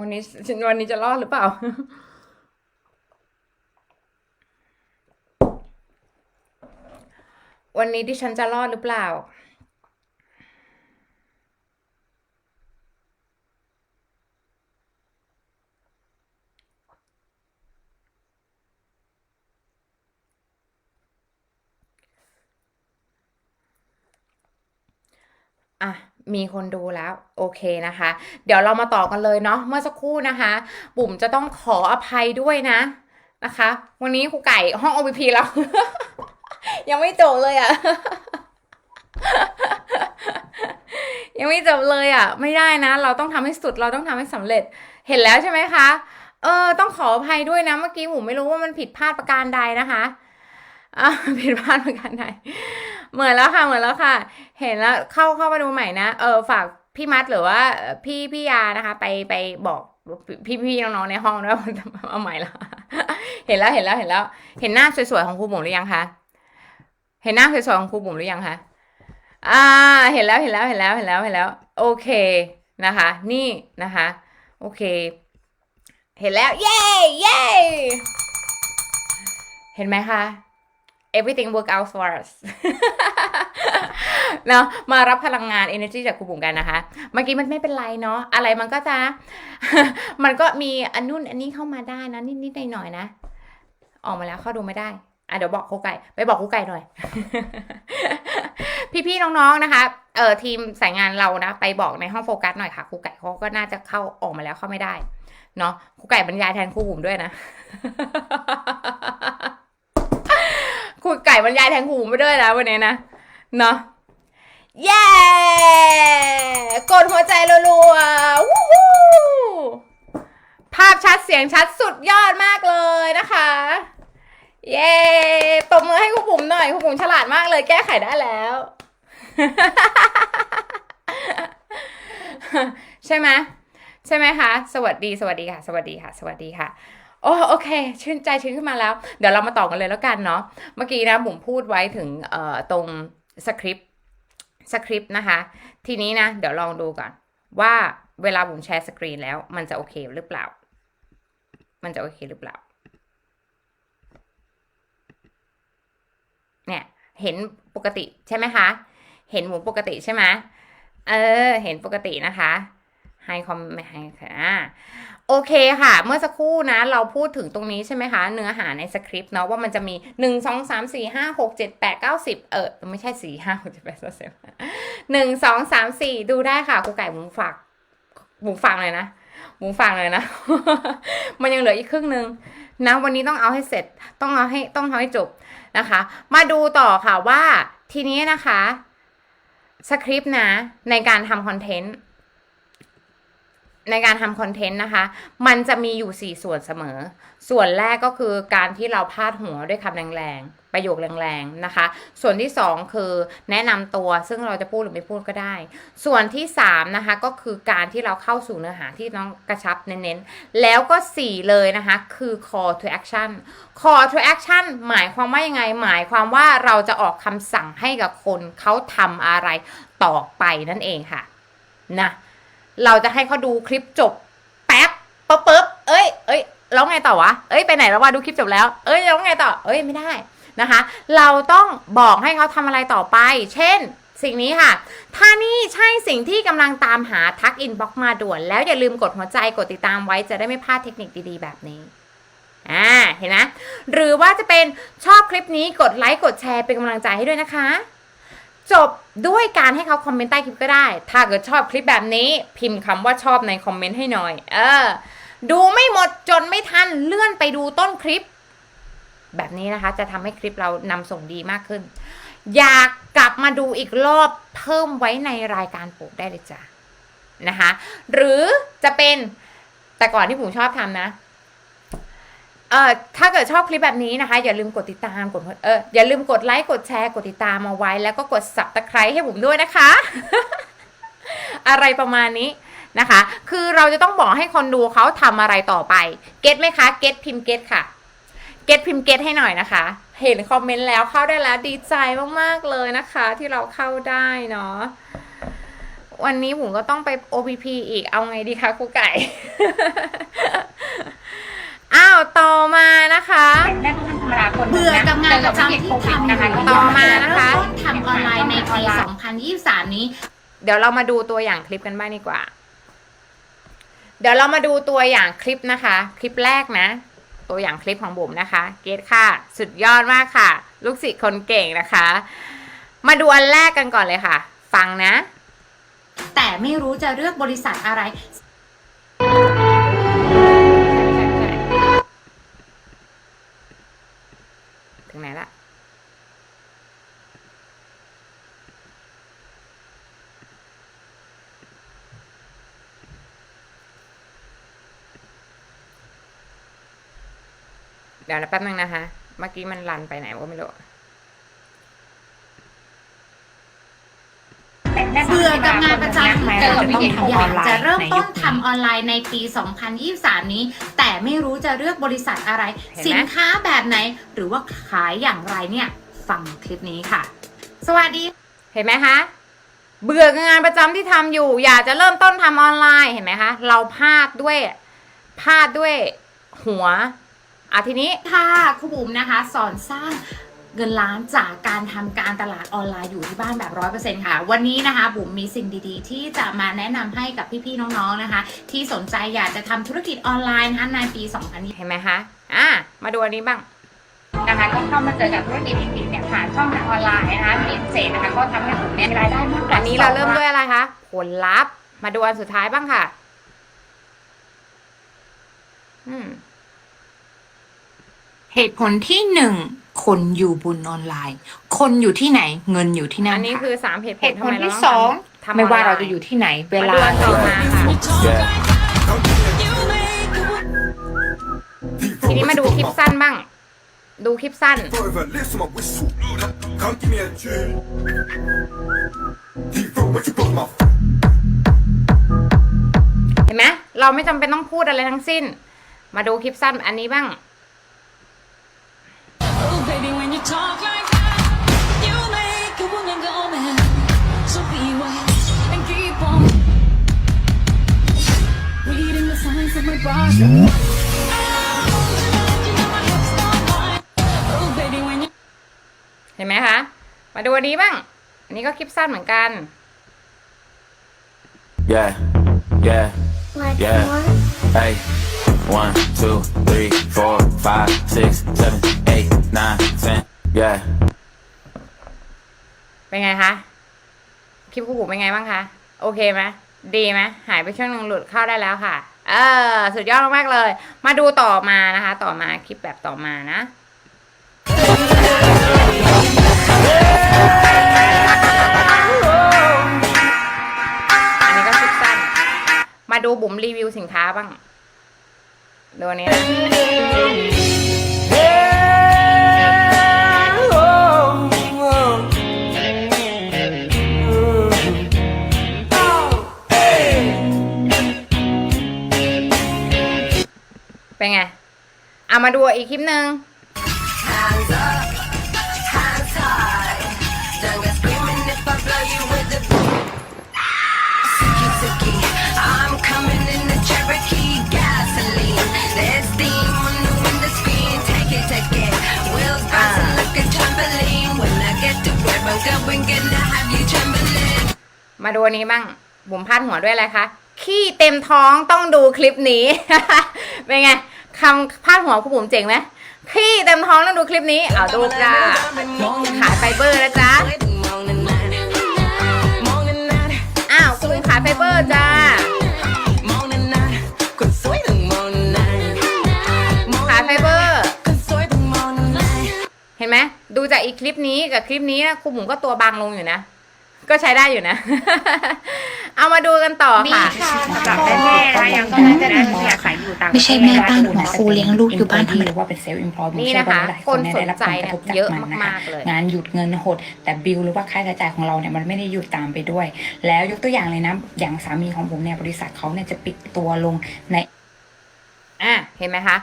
วันนี้วันนี้จะรอดหรือเปล่า วันนี้ดิฉันจะรอดหรือเปล่า อะ มีคนดูแล้วโอเคนะคะ เดี๋ยวเรามาต่อกันเลยเนาะเมื่อสักครู่นะคะ บุ๋มจะต้องขออภัยด้วยนะนะคะ วันนี้ครูไก่ห้อง OBP เรา ยังไม่จบเลยอะ่ะ ยังไม่จบเลยอะ่ะ ไม่ได้นะ เราต้องทำให้สุดเราต้องทำให้สำเร็จเห็นแล้วใช่ไหมคะเออต้องขออภัยด้วยนะเมื่อกี้บุ๋มไม่รู้ว่ามันผิดพลาดประการใดนะคะอ่าผิดพลาดประการใด เหมือนแล้วค่ะเหมือนแล้วค่ะ เห็นแล้วเข้าเข้ามาดูใหม่นะเออฝากพี่มัดหรือว่าพี่พี่ยานะคะ ไปไปบอกพี่พี่น้องๆในห้องด้วยเอาใหม่ละเห็นแล้วเห็นแล้วเห็นแล้ว เห็นหน้าสวยๆของครูบุ๋มหรือยังคะเห็นหน้าสวยๆของครูบุ๋มหรือยังคะอ่า เห็นแล้วเห็นแล้วเห็นแล้วเห็นแล้วเห็นแล้ว โอเคนะคะ นี่นะคะ โอเค เห็นแล้ว เย้เย้เห็นไหมคะ everything work out for us เนาะมารับพลังงาน energy จากครูบุ๋มกันนะคะ เมื่อกี้มันไม่เป็นไรเนาะอะไรมันก็จะ มันก็มีอันนู่นอันนี้เข้ามาได้นะนิดๆหน่อยๆนะ ออกมาแล้วเข้าดูไม่ได้อะเดี๋ยวบอกครูไก่ไปบอกครูไก่หน่อย พี่ๆน้องๆนะคะเอ่อทีมสายงานเรานะ ไปบอกในห้องโฟกัสหน่อยค่ะครูไก่เขาก็น่าจะเข้าออกมาแล้วเข้าไม่ได้ เนาะครูไก่บรรยายแทนครูบุ๋มด้วยนะ ครูไก่บรรยายแทนครูไปด้วยนะวันนี้นะ เนาะเย้ กดหัวใจรัวๆวู้ฮู้ภาพชัดเสียงชัดสุดยอดมากเลยนะคะ เย้ตบมือให้ครูบุ๋มหน่อยครูบุ๋มฉลาดมากเลยแก้ไขได้แล้ว ใช่ไหมใช่ไหมคะ สวัสดี สวัสดีค่ะ สวัสดีค่ะ สวัสดีค่ะ โอ้โอเค ชื่นใจชื่นขึ้นมาแล้ว เดี๋ยวเรามาต่อกันเลยแล้วกันเนาะเมื่อกี้นะบุ๋มพูดไว้ถึงเอ่อตรงสคริปต์สคริปต์นะคะ ทีนี้นะ เดี๋ยวลองดูก่อน ว่าเวลาบุ๋มแชร์สกรีนแล้วมันจะโอเคหรือเปล่า มันจะโอเคหรือเปล่า เนี่ย เห็นปกติใช่ไหมคะ เห็นหมูปกติใช่ไหมเออ เห็นปกตินะคะ ให้คอมไม่ให้ค่ะโอเคค่ะ เมื่อสักครู่นะ เราพูดถึงตรงนี้ใช่ไหมคะ เนื้อหาในสคริปต์เนาะว่ามันจะมีหนึ่งสองสามสี่ห้าหกเจ็ดแปดเก้าสิบเออ ไม่ใช่สี่ห้าหกเจ็ดแปดโซเซมหนึ่งสองสามสี่ดูได้ค่ะครูไก่หมูฝากหมูฝากเลยนะหมูฝากเลยนะ มันยังเหลืออีกครึ่งหนึ่งนะวันนี้ต้องเอาให้เสร็จต้องเอาให้ต้องเอาให้จบนะคะ มาดูต่อค่ะว่าทีนี้นะคะสคริปต์นะในการทำคอนเทนต์ ในการทำคอนเทนต์นะคะ มันจะมีอยู่ 4 ส่วนเสมอ ส่วนแรกก็คือการที่เราพาดหัวด้วยคำแรงๆ ประโยคแรงๆนะคะ ส่วนที่ 2 คือแนะนำตัวซึ่งเราจะพูดหรือไม่พูดก็ได้ ส่วนที่3นะคะก็คือการที่เราเข้าสู่เนื้อหาที่น้องกระชับเน้นๆ แล้วก็ 4 เลยนะคะคือ call to action call to action หมายความว่ายังไง หมายความว่าเราจะออกคำสั่งให้กับคนเขาทำอะไรต่อไปนั่นเองค่ะนะ เราจะให้เขาดูคลิปจบ แป๊บปุ๊บป๊บเอ้ยเอ้ยแล้วไงต่อวะ เอ้ยไปไหนแล้ววะดูคลิปจบแล้ว เอ้ยแล้วไงต่อ เอ้ยไม่ได้นะคะ เราต้องบอกให้เขาทำอะไรต่อไป เช่น สิ่งนี้ค่ะ ถ้านี่ใช่สิ่งที่กำลังตามหาทักอินบ็อกมาด่วน แล้วอย่าลืมกดหัวใจกดติดตามไว้จะได้ไม่พลาดเทคนิคดีๆ แบบนี้อ่าเห็นไหมหรือว่าจะเป็นชอบคลิปนี้กดไลค์กดแชร์เป็นกำลังใจให้ด้วยนะคะ จบด้วยการให้เขาคอมเมนต์ใต้คลิปก็ได้ ถ้าเกิดชอบคลิปแบบนี้ พิมพ์คำว่าชอบในคอมเมนต์ให้หน่อย เออ ดูไม่หมดจนไม่ทันเลื่อนไปดูต้นคลิป แบบนี้นะคะ จะทำให้คลิปเรานำส่งดีมากขึ้น อยากกลับมาดูอีกรอบเพิ่มไว้ในรายการปลูกได้เลยจ้ะนะคะ หรือจะเป็นแต่ก่อนที่ผมชอบทำนะ เอ่อถ้าเกิดชอบคลิปแบบนี้นะคะ อย่าลืมกดติดตามกดเอออย่าลืมกดไลค์กดแชร์กดติดตามมาไว้ แล้วก็กด subscribe ให้ผมด้วยนะคะ อะไรประมาณนี้นะคะ คือเราจะต้องบอกให้คนดูเขาทำอะไรต่อไป เก็ตไหมคะ เก็ตพิมพ์เก็ตค่ะ เก็ตพิมพ์เก็ตให้หน่อยนะคะ เห็นคอมเมนต์แล้วเข้าได้แล้วดีใจมากๆเลยนะคะ ที่เราเข้าได้เนาะ วันนี้ผมก็ต้องไป OPP อีก เอาไงดีคะครูไก่ อ้าวต่อมานะคะแม่ต้องทำธรรมดาคนเบื่อกับงานประจำที่ทำนะคะต่อมานะคะทำออนไลน์ในปี 2023 นี้ เดี๋ยวเรามาดูตัวอย่างคลิปกันบ้างดีกว่า เดี๋ยวเรามาดูตัวอย่างคลิปนะคะ คลิปแรกนะ ตัวอย่างคลิปของบุ๋มนะคะ เกตค่ะ สุดยอดมากค่ะ ลูกศิษย์คนเก่งนะคะ มาดูอันแรกกันก่อนเลยค่ะ ฟังนะ แต่ไม่รู้จะเลือกบริษัทอะไร ถึงไหนละเดี๋ยวนะแป๊บนึงนะคะ เมื่อกี้มันรันไปไหนก็ไม่รู้เบื่อกับงานประจำที่แม่เจอจะต้องอยทำออนไลากจะน์เริ่มในต้ยุนคทำออนไลน์ในปี 2023 นี้ แต่ไม่รู้จะเลือกบริษัทอะไรเห็นไหมสินค้าแบบไหน หรือว่าขายอย่างไรเนี่ยฟังคลิปนี้ค่ะ สวัสดี เห็นไหมคะเบื่อกับงานประจำที่ทำอยู่ อยากจะเริ่มต้นทำออนไลน์เห็นไหมคะ เราพลาดด้วยพลาดด้วยหัวอะทีนี้ค่ะครูบุ๋มนะคะ สอนสร้าง เงินล้านจากการทำการตลาดออนไลน์อยู่ที่บ้านแบบร้อยเปอร์เซ็นค่ะ วันนี้นะคะบุ๋มมีสิ่งดีๆ ที่จะมาแนะนำให้กับพี่ๆน้องๆนะคะ ที่สนใจอยากจะทำธุรกิจออนไลน์นะคะในปี 2020เห็นไหมคะอะมาดูอันนี้บ้างนะคะก็เข้ามาเจอกับธุรกิจอีกๆเนี่ยผ่านช่องทางออนไลน์นะคะมีเศษนะคะก็ทำให้ผมเนี่ยมีรายได้มากกว่าอันนี้เราเริ่มด้วยอะไรคะผลลัพธ์มาดูอันสุดท้ายบ้างค่ะ อืมเหตุผลที่หนึ่ง คนอยู่บนออนไลน์ คนอยู่ที่ไหนเงินอยู่ที่นั่อันนนี้ค่ะคือสามเหตุผเหลตุทำผลไมเราที่ต้องสองทำไม่ว่าออนลน์เราจะอยู่ที่ไหนเวมาลาดูอันต่อมาค่ะทีนี้มาดูคลิปสั้นบ้าง ดูคลิปสั้น Forever listen my whistle. Come give me a tune. Deep throat, what you got my เห็นไหมเราไม่จำเป็นต้องพูดอะไรทั้งสิ้น มาดูคลิปสั้นอันนี้บ้าง เห็นไหมคะ มาดูอันนี้บ้าง อันนี้ก็คลิปสั้นเหมือนกัน dạ. yeah yeah yeah. hey one two three four five six seven eight nine ten. Yeah. เป็นไงคะ คลิปคู่หูเป็นไงบ้างคะ โอเคไหมดีไหมหายไปช่วงหนึ่งหลุดเข้าได้แล้วค่ะ เออ สุดยอดมากๆเลย มาดูต่อมานะคะ ต่อมาคลิปแบบต่อมานะอันนี้ก็คลิปสั้น มาดูบุ๋มรีวิวสินค้าบ้าง ดูนนี้นะ เป็นไง เอามาดูอีกคลิปหนึ่ง I'm coming in the Cherokee gasoline. There's steam on the window screen. Take it, take it. Wheels bouncing like a trampoline. When I get to where I'm going, gonna have you trembling. มาดูอันนี้บ้าง บุ๋มพาดหัวด้วยอะไรคะ ขี้เต็มท้องต้องดูคลิปนี้ เป็นไง คำพาดหัวคุณบุ๋มเจ๋งไหมขี้เต็มท้องต้องดูคลิปนี้เอาดูจ้าขายไฟเบอร์นะจ๊ะอ้าวคุณขายไฟเบอร์จ้าขายไฟเบอร์ เห็นไหมดูจากอีกคลิปนี้กับคลิปนี้นะคุณบุ๋มก็ตัวบางลงอยู่นะ ก็ใช้ได้อยู่นะ เอามาดูกันต่อมีค่ะค่ะสำหรับแม่ๆนะคะยังก็น่าจะได้อยากขายอยู่ต่างประเทศไม่ใช่แม่บ้านหัวฟูเลี้ยงลูกอยู่บ้านทำไมหรือว่าเป็นเซลล์อิมพลอยนี่นะคะคนสนใจเนี่ยเยอะมากๆเลยงานหยุดเงินหด แต่บิลหรือว่าค่าใช้จ่ายของเราเนี่ยมันไม่ได้หยุดตามไปด้วย แล้วยกตัวอย่างเลยนะอย่างสามีของผมเนี่ยบริษัทเขาเนี่ยจะปิดตัวลงในอะเห็นไหมคะ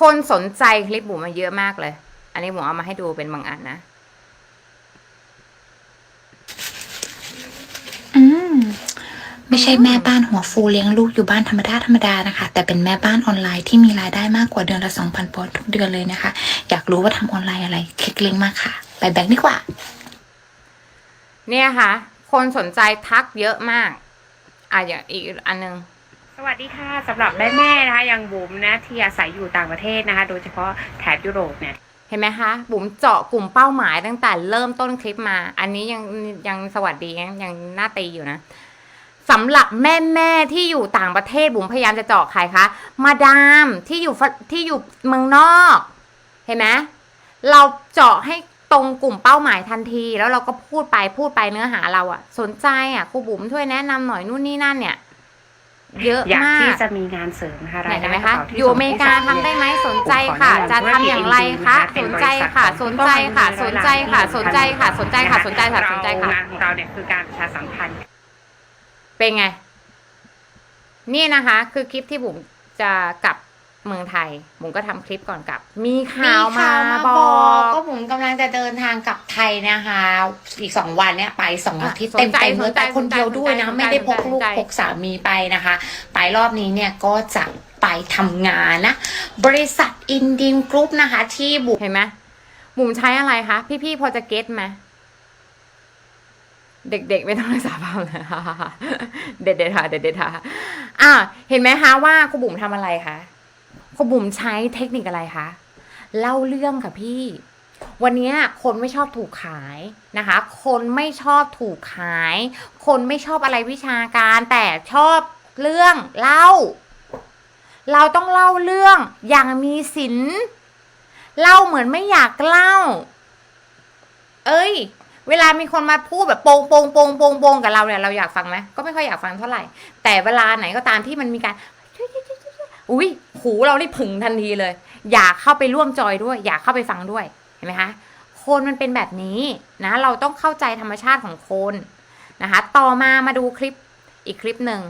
คนสนใจคลิปบุ๋มมาเยอะมากเลย อันนี้บุ๋มเอามาให้ดูเป็นบางอันนะ อืม ไม่ใช่แม่บ้านหัวฟูเลี้ยงลูกอยู่บ้านธรรมดาธรรมดานะคะ แต่เป็นแม่บ้านออนไลน์ที่มีรายได้มากกว่าเดือนละ2,000ปอนด์ทุกเดือนเลยนะคะ อยากรู้ว่าทำออนไลน์อะไร คลิกลิงก์มาค่ะ ไปแบงค์ดีกว่า เนี่ยค่ะ คนสนใจทักเยอะมากอะอย่างอีกอันนึงสวัสดีค่ะสำหรับแม่แม่ๆนะคะอย่างบุ๋มนะที่อาศัยอยู่ต่างประเทศนะคะ โดยเฉพาะแถบยุโรปเนี่ยเห็นไหมคะ บุ๋มเจาะกลุ่มเป้าหมายตั้งแต่เริ่มต้นคลิปมา อันนี้ยังยังสวัสดียังยังหน้าตีอยู่นะ สำหรับแม่แม่ๆที่อยู่ต่างประเทศบุ๋มพยายามจะเจาะใครคะ มาดามที่อยู่ฝที่อยู่เมืองนอก เห็นไหมเราเจาะให้ตรงกลุ่มเป้าหมายทันที แล้วเราก็พูดไปพูดไปเนื้อหาเราอะสนใจอะครูบุ๋มช่วยแนะนำหน่อยนู่นนี่นั่นเนี่ย เยอะอยากมากที่จะมีงานเสริมนะคะไหนรายเห็ได้นไหมกระคะเป๋าที่อยู่ส่องเมริกาให้สทำได้ไหมสนใจผมขอค่ะแนนำจะทำอย่างไรคะธุสรนกิจใจค่ะเป็สนนบริใจษัทค่ะ สนใจค่ะ สนใจค่ะ สนใจค่ะ สนใจค่ะสนใจค่ะสนใจค่ะเรางานของเราเนี่ยคือการประชาสัมพันธ์ เป็นไง นี่นะคะ คือคลิปที่บุ๋มจะกลับเมืองไทยบุ๋มก็ทำคลิปก่อนกลับ มีข่าวมาบอกก็ผมกำลังจะเดินทางกลับไทยนะคะ อีกสองวันเนี่ยไปสองอาทิตย์สนเต็มใจเต็มๆเลยสนใจไปคนเดียวด้วยนะสนใจไม่ได้พกลูกสนใจพกสามีไปนะคะ ไปรอบนี้เนี่ยก็จะไปทำงานนะ บริษัทอินดิมกรุ๊ปนะคะ ที่บุเห็นไหมบุ๋มใช้อะไรคะ พี่ๆพอจะเก็ตไหม เด็กๆ ไม่ต้องรักษาภาพเลยเด็ดๆค่ะเด็ดๆค่ะอ่าเห็นไหมคะว่าครูบุ๋มทำอะไรคะครูบุ๋มใช้เทคนิคอะไรคะเล่าเรื่องค่ะพี่ วันนี้คนไม่ชอบถูกขายนะคะ คนไม่ชอบถูกขาย คนไม่ชอบอะไรวิชาการแต่ชอบเรื่องเล่า เราต้องเล่าเรื่องอย่างมีศิลเล่าเหมือนไม่อยากเล่า เอ้ย เวลามีคนมาพูดแบบโปงโปงโปงโปงโปงกับเราเนี่ยเราอยากฟังไหมก็ไม่ค่อยอยากฟังเท่าไหร่ แต่เวลาไหนก็ตามที่มันมีการอุ้ยหูเรานี่ผึ่งทันทีเลย อยากเข้าไปร่วมจอยด้วย อยากเข้าไปฟังด้วยเห็นไหมคะคนมันเป็นแบบนี้นะ เราต้องเข้าใจธรรมชาติของคนนะคะ ต่อมามาดูคลิปอีกคลิปหนึ่ง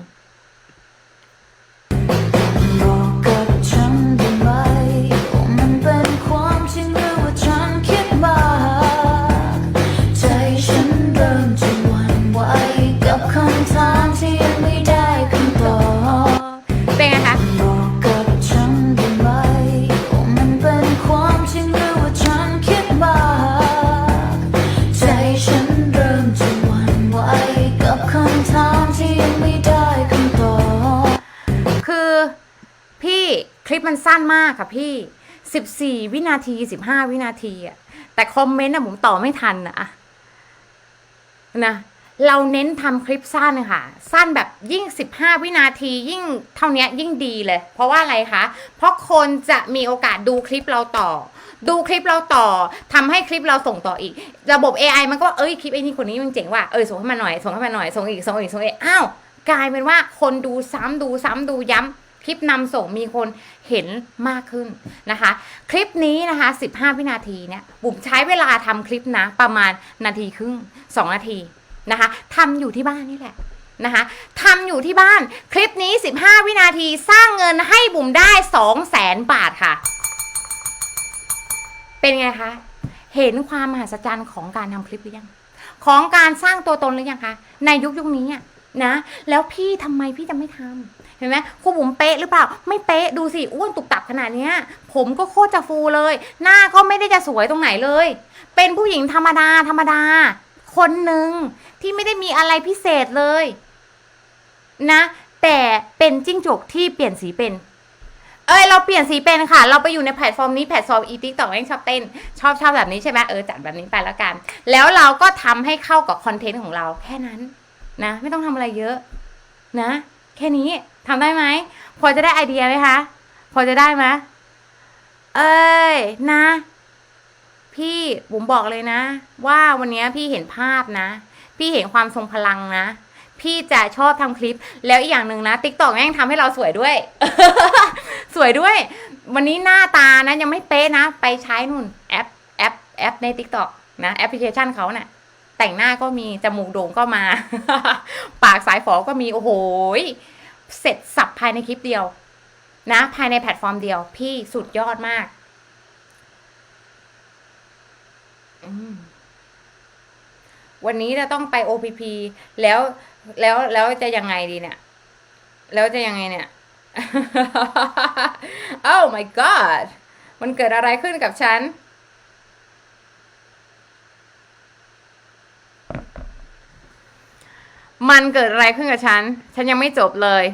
พี่คลิปมันสั้นมากค่ะพี่สิบสี่วินาทีสิบห้าวินาทีอะแต่คอมเมนต์อะผมต่อไม่ทันอะนะเราเน้นทำคลิปสั้นค่ะ สั้นแบบยิ่งสิบห้าวินาทียิ่งเท่านี้ยิ่งดีเลย เพราะว่าอะไรคะ เพราะคนจะมีโอกาสดูคลิปเราต่อ ดูคลิปเราต่อทำให้คลิปเราส่งต่ออีก ระบบ AI มันก็เอ้ยคลิปไอ้นี่คนนี้มันเจ๋งว่ะเออส่งให้มาหน่อยส่งให้มาหน่อยส่งอีกส่งอีกส่งอีกอ้าวกลายเป็นว่าคนดูซ้ำดูซ้ำดูย้ำค ลิปนำส่งมีคนเห็นมากขึ้นนะคะ คลิปนี้นะคะ 15 วินาทีเนี่ยบุ๋มใช้เวลาทำคลิปนะประมาณนาทีครึ่ง 2 นาทีนะคะทำอยู่ที่บ้านนี่แหละนะคะทำอยู่ที่บ้านคลิปนี้ 15 วินาทีสร้างเงินให้บุ๋มได้ 2 0 0แสนบาทค่ะ เป็นไงคะ เห็นความมหัศจรรย์ของการทำคลิปหรือยัง ของการสร้างตัวตนหรือยังคะ ในยุคยุคนี้อะ นะ แล้วพี่ทำไมพี่จะไม่ทำเห็นไหมครูบุ๋มเป๊ะหรือเปล่า ไม่เป๊ะดูสิอ้วนตุกตับขนาดเนี้ย ผมก็โคตรจะฟูเลย หน้าก็ไม่ได้จะสวยตรงไหนเลย เป็นผู้หญิงธรรมดาธรรมดา คนหนึ่งที่ไม่ได้มีอะไรพิเศษเลย นะ แต่เป็นจิ้งจกที่เปลี่ยนสีเป็นเอ้ยเราเปลี่ยนสีเป็นค่ะ เราไปอยู่ในแพลตฟอร์มนี้แพลตฟอร์มอีทิกต่อเองชอบเต้น ชอบชอบแบบนี้ใช่ไหมเออจัดแบบนี้ไปแล้วกัน แล้วเราก็ทำให้เข้ากับคอนเทนต์ของเราแค่นั้น นะไม่ต้องทำอะไรเยอะ นะ แค่นี้ทำได้ไหมพอจะได้ไอเดียไหมคะ พอจะได้ไหมเอ้ยนะ พี่บุ๋มบอกเลยนะ ว่าวันนี้พี่เห็นภาพนะ พี่เห็นความทรงพลังนะพี่จะชอบทำคลิปแล้วอีกอย่างหนึ่งนะติ๊กต็อกแม่งทำให้เราสวยด้วย สวยด้วย วันนี้หน้าตานะยังไม่เป๊ะนะ ไปใช้นู่นแอปแอปแอปในติ๊กต็อกนะแอปพลิเคชันเขาเนะ่ะ แต่งหน้าก็มี จมูกโด่งก็มา ปากสายฝอก็มี โอ้โห เสร็จสับภายในคลิปเดียว นะ ภายในแพลตฟอร์มเดียว พี่สุดยอดมากวันนี้เราต้องไป OPP แล้วแล้วแล้วจะยังไงดีเนี่ย แล้วจะยังไงเนี่ย oh my god มันเกิดอะไรขึ้นกับฉัน มันเกิดอะไรขึ้นกับฉัน ฉันยังไม่จบเลย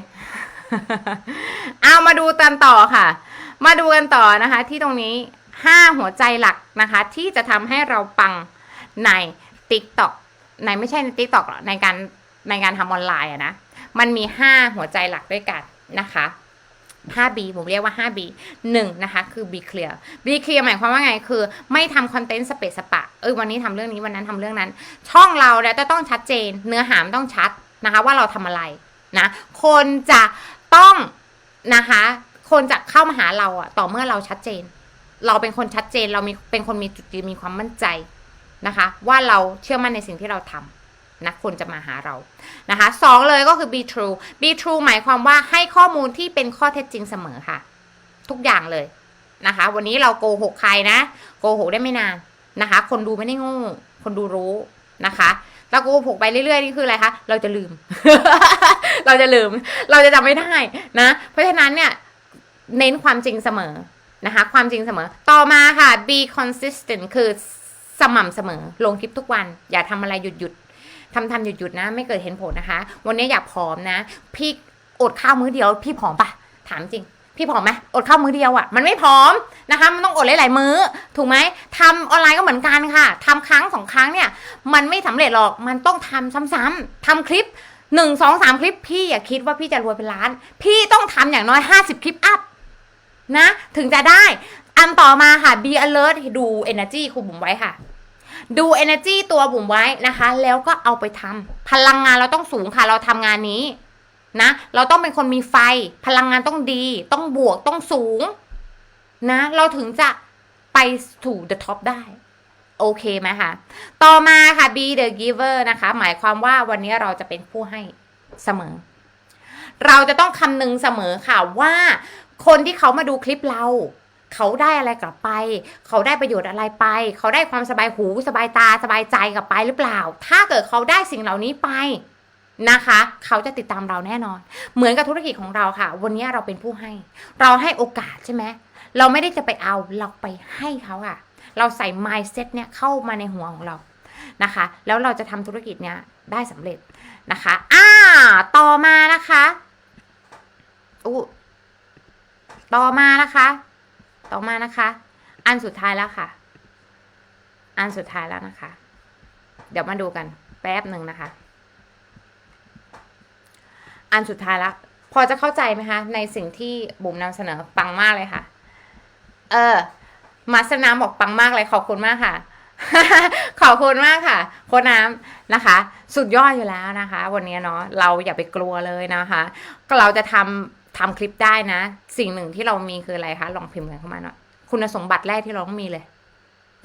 เอามาดูกันต่อค่ะ มาดูกันต่อนะคะ ที่ตรงนี้ห้าหัวใจหลักนะคะ ที่จะทำให้เราปังใน TikTok ในไม่ใช่ใน TikTok หรอกในการในการทำออนไลน์อะนะ มันมีห้าหัวใจหลักด้วยกันนะคะ 5B ผมเรียกว่า 5B 1นะคะ คือ be clear be clear หมายความว่าไง คือ ไม่ทำคอนเทนต์สเปซสปะ เออวันนี้ทำเรื่องนี้ วันนั้นทำเรื่องนั้น ช่องเราเนี่ยจะต้องชัดเจน เนื้อหามต้องชัดนะคะ ว่าเราทำอะไรนะ คนจะต้องนะคะ คนจะเข้ามาหาเราอะต่อเมื่อเราชัดเจน เราเป็นคนชัดเจน เรามีเป็นคนมีจุดยืน มีความมั่นใจนะคะ ว่าเราเชื่อมั่นในสิ่งที่เราทำ นะคนจะมาหาเรานะคะสองเลยก็คือ be true be true หมายความว่าให้ข้อมูลที่เป็นข้อเท็จจริงเสมอค่ะ ทุกอย่างเลยนะคะ วันนี้เราโกหกใครนะโกหกได้ไม่นานนะคะ คนดูไม่ได้ง่คนดูรู้นะคะเราโกหกไปเรื่อยๆนี่คืออะไรคะเราจะลืม เราจะลืม เราจะจำไม่ได้นะ เพราะฉะนั้นเนี่ยเน้นความจริงเสมอนะคะ ความจริงเสมอต่อมาค่ะ be consistent คือสม่ำเสมอ ลงคลิปทุกวัน อย่าทำอะไรหยุดหยุด ทำทำหยุดหยุดนะ ไม่เกิดเห็นผลนะคะ วันนี้อยากผอมนะ พี่อดข้าวมื้อเดียว พี่ผอมปะถามจริง พี่ผอมไหมอดข้าวมื้อเดียวอะ่ะ มันไม่ผอมนะคะ มันต้องอดหลายๆมื้อ ถูกไหมทำออนไลน์ก็เหมือนกันค่ะทำครั้งสองครั้งเนี่ย มันไม่สำเร็จหรอก มันต้องทำซ้ำๆทำคลิปหนึ่งสองสามคลิป พี่อย่าคิดว่าพี่จะรวยเป็นล้าน พี่ต้องทำอย่างน้อยห้าสิบคลิปอัพนะ ถึงจะได้ อันต่อมาค่ะ be alert ดู energy ครูบุ๋มไว้ค่ะ ดู energy ตัวบุ๋มไว้นะคะ แล้วก็เอาไปทำพลังงานเราต้องสูงค่ะ เราทำงานนี้นะ เราต้องเป็นคนมีไฟ พลังงานต้องดี ต้องบวกต้องสูง นะ เราถึงจะไปสู่ the top ได้ โอเคไหมคะต่อมาค่ะ be the giver นะคะ หมายความว่าวันนี้เราจะเป็นผู้ให้เสมอ เราจะต้องคำนึงเสมอค่ะว่าคนที่เขามาดูคลิปเรา เขาได้อะไรกลับไป เขาได้ประโยชน์อะไรไป เขาได้ความสบายหูสบายตาสบายใจกลับไปหรือเปล่า ถ้าเกิดเขาได้สิ่งเหล่านี้ไปนะคะ เขาจะติดตามเราแน่นอน เหมือนกับธุรกิจของเราค่ะ วันนี้เราเป็นผู้ให้ เราให้โอกาสใช่ไหมเราไม่ได้จะไปเอาเราไปให้เขาอะเราใส่ mindset เนี่ยเข้ามาในหัวของเรานะคะ แล้วเราจะทำธุรกิจเนี้ยได้สำเร็จนะคะอ่าต่อมานะคะอู้ต่อมานะคะ อมานะคะ อันสุดท้ายแล้วค่ะ อันสุดท้ายแล้วนะคะ เดี๋ยวมาดูกันแป๊บหนึ่งนะคะ อันสุดท้ายแล้วพอจะเข้าใจไหมคะ ในสิ่งที่บุ๋มนำเสนอปังมากเลยค่ะ เออ มาสนามบอกปังมากเลยขอบคุณมากค่ะขอบคุณมากค่ะ โค้ชน้ำนะคะ สุดยอดอยู่แล้วนะคะ วันนี้เนาะเราอย่าไปกลัวเลยนะคะ ก็เราจะทำ ทำคลิปได้นะ สิ่งหนึ่งที่เรามีคืออะไรคะ ลองพิมพ์กันเข้ามาหน่อยคุณสมบัติแรกที่เราต้องมีเลย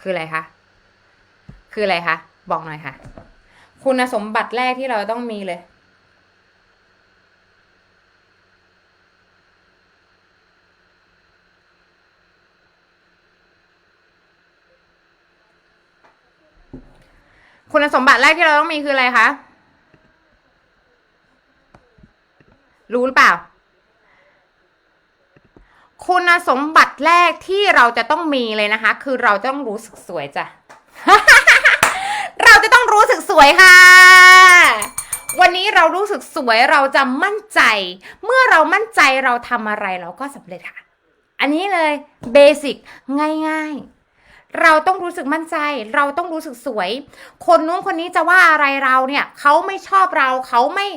คืออะไรคะคืออะไรคะบอกหน่อยค่ะ คุณสมบัติแรกที่เราต้องมีเลย คุณสมบัติแรกที่เราต้องมีคืออะไรคะรู้หรือเปล่า คุณสมบัติแรกที่เราจะต้องมีเลยนะคะ คือเราต้องรู้สึกสวยจ้ะ เราจะต้องรู้สึกสวยค่ะ วันนี้เรารู้สึกสวยเราจะมั่นใจ เมื่อเรามั่นใจเราทำอะไรเราก็สำเร็จค่ะ อันนี้เลยเบสิกง่ายๆ เราต้องรู้สึกมั่นใจ เราต้องรู้สึกสวย คนนู้นคนนี้จะว่าอะไรเราเนี่ยเขาไม่ชอบเราเขาไม่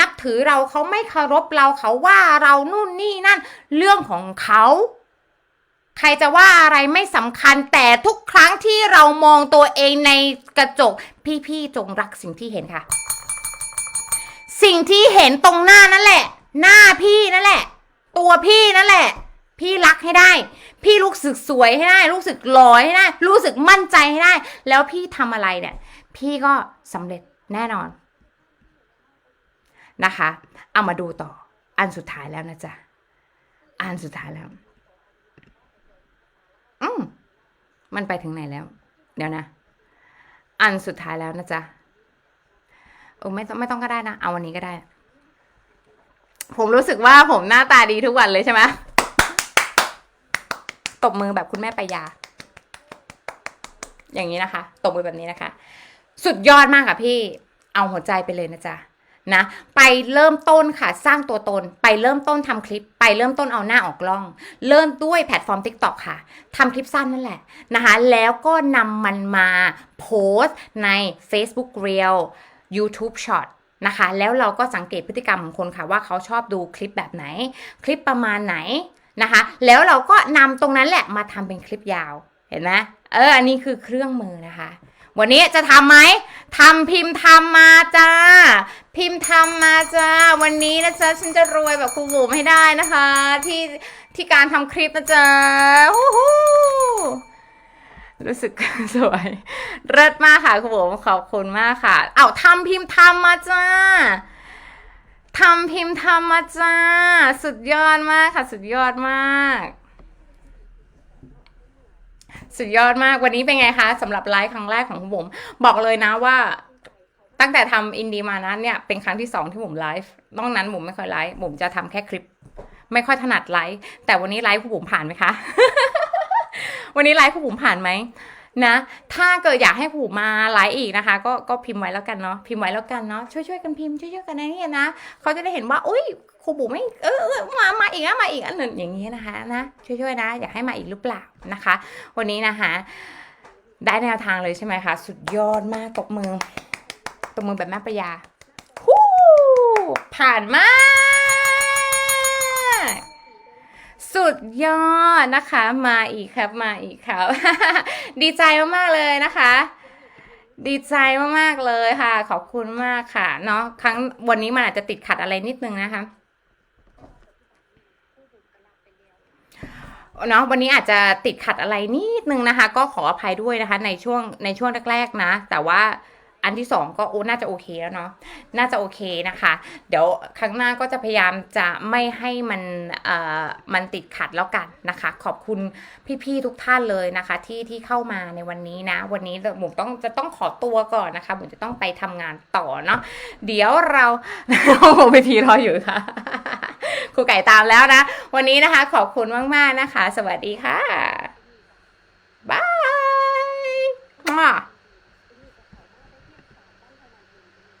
นับถือเราเขาไม่เคารพเราเขาว่าเรานู่นนี่นั่น เรื่องของเขาใครจะว่าอะไรไม่สำคัญแต่ทุกครั้งที่เรามองตัวเองในกระจก พี่ๆจงรักสิ่งที่เห็นค่ะ สิ่งที่เห็นตรงหน้านั่นแหละ หน้าพี่นั่นแหละ ตัวพี่นั่นแหละ พี่รักให้ได้ พี่รู้สึกสวยให้ได้ รู้สึกหล่อให้ได้ รู้สึกมั่นใจให้ได้ แล้วพี่ทำอะไรเนี่ย พี่ก็สำเร็จแน่นอนนะคะ เอามาดูต่อ อันสุดท้ายแล้วนะจ๊ะ อันสุดท้ายแล้ว อืมมันไปถึงไหนแล้ว เดี๋ยวนะ อันสุดท้ายแล้วนะจ๊ะเออไม่ต้องไม่ต้องก็ได้นะ เอาวันนี้ก็ได้ ผมรู้สึกว่าผมหน้าตาดีทุกวันเลยใช่ไหม ตบมือแบบคุณแม่ปายา อย่างนี้นะคะ ตบมือแบบนี้นะคะ สุดยอดมากค่ะพี่เอาหัวใจไปเลยนะจ๊ะนะไปเริ่มต้นค่ะสร้างตัวตน ไปเริ่มต้นทำคลิป ไปเริ่มต้นเอาหน้าออกกล้อง เริ่มด้วยแพลตฟอร์ม TikTok ค่ะทำคลิปสั้นนั่นแหละนะคะ แล้วก็นำมันมาโพสต์ใน Facebook Reel YouTube Short นะคะ แล้วเราก็สังเกตพฤติกรรมของคนค่ะว่าเขาชอบดูคลิปแบบไหน คลิปประมาณไหน นะคะ แล้วเราก็นำตรงนั้นแหละมาทำเป็นคลิปยาวเห็นไหมเอออันนี้คือเครื่องมือนะคะ วันนี้จะทำไหมทำพิมพ์ทำมาจ้า พิมพ์ทำมาจ้า วันนี้นะจ๊ะฉันจะรวยแบบครูบุ๋มให้ได้นะคะ ที่ที่การทำคลิปนะจ๊ะฮู้ฮู้รู้สึกสวยเลิศมากค่ะครูบุ๋มขอบคุณมากค่ะ เอาทำพิมพ์ทำมาจ้า ทำพิมพ์ทำมาจ้า สุดยอดมากค่ะ สุดยอดมาก สุดยอดมากวันนี้เป็นไงคะสำหรับไลฟ์ครั้งแรกของคุณบ่มบอกเลยนะว่าตั้งแต่ทำอินดีมานะเนี่ยเป็นครั้งที่สองที่บุ๋มไลฟ์นอกนั้นบุ๋มไม่ค่อยไลฟ์บุ๋มจะทำแค่คลิป ไม่ค่อยถนัดไลฟ์แต่วันนี้ไลฟ์คุณบ่มผ่านไหมคะ วันนี้ไลฟ์คุณบ่มผ่านไหม นะ ถ้าเกิดอยากให้ผู้มาไลฟ์อีกนะคะ ก็ก็พิมพ์ไว้แล้วกันเนาะพิมพ์ไว้แล้วกันเนาะช่วยช่วยๆกันพิมพ์ช่วยช่วยๆกันนะเนี่ยนะเขาจะได้เห็นว่าอุ้ยครูบุ๋มไม่เออเออมามาอีกนะมาอีกอันหนึ่งอย่างนี้นะคะนะช่วยช่วยๆนะ อยากให้มาอีกหรือเปล่านะคะ วันนี้นะคะ ได้แนวทางเลยใช่ไหมคะ สุดยอดมากตบมือตบมือแบบแม่ประยาฮู้ผ่านมาก สุดยอดนะคะ มาอีกครับมาอีกครับ ดีใจมากๆเลยนะคะ ดีใจมากๆเลยค่ะ ขอบคุณมากค่ะ เนาะครั้งวันนี้มันอาจจะติดขัดอะไรนิดนึงนะคะเนาะวันนี้อาจจะติดขัดอะไรนิดนึงนะคะ ก็ขออภัยด้วยนะคะ ในช่วงในช่วงแรกๆนะ แต่ว่า อันที่ 2 ก็โอ้น่าจะโอเคแล้วเนาะน่าจะโอเคนะคะ เดี๋ยวครั้งหน้าก็จะพยายามจะไม่ให้มันเอ่อมันติดขัดแล้วกันนะคะ ขอบคุณพี่ๆทุกท่านเลยนะคะ ที่ที่เข้ามาในวันนี้นะ วันนี้หมูต้องจะต้องขอตัวก่อนนะคะหมูจะต้องไปทำงานต่อเนาะเดี๋ยวเราโอ้ไปทีรออยู่ค่ะครูไก่ตามแล้วนะ วันนี้นะคะ ขอบคุณมาก ๆ นะคะ สวัสดีค่ะ บาย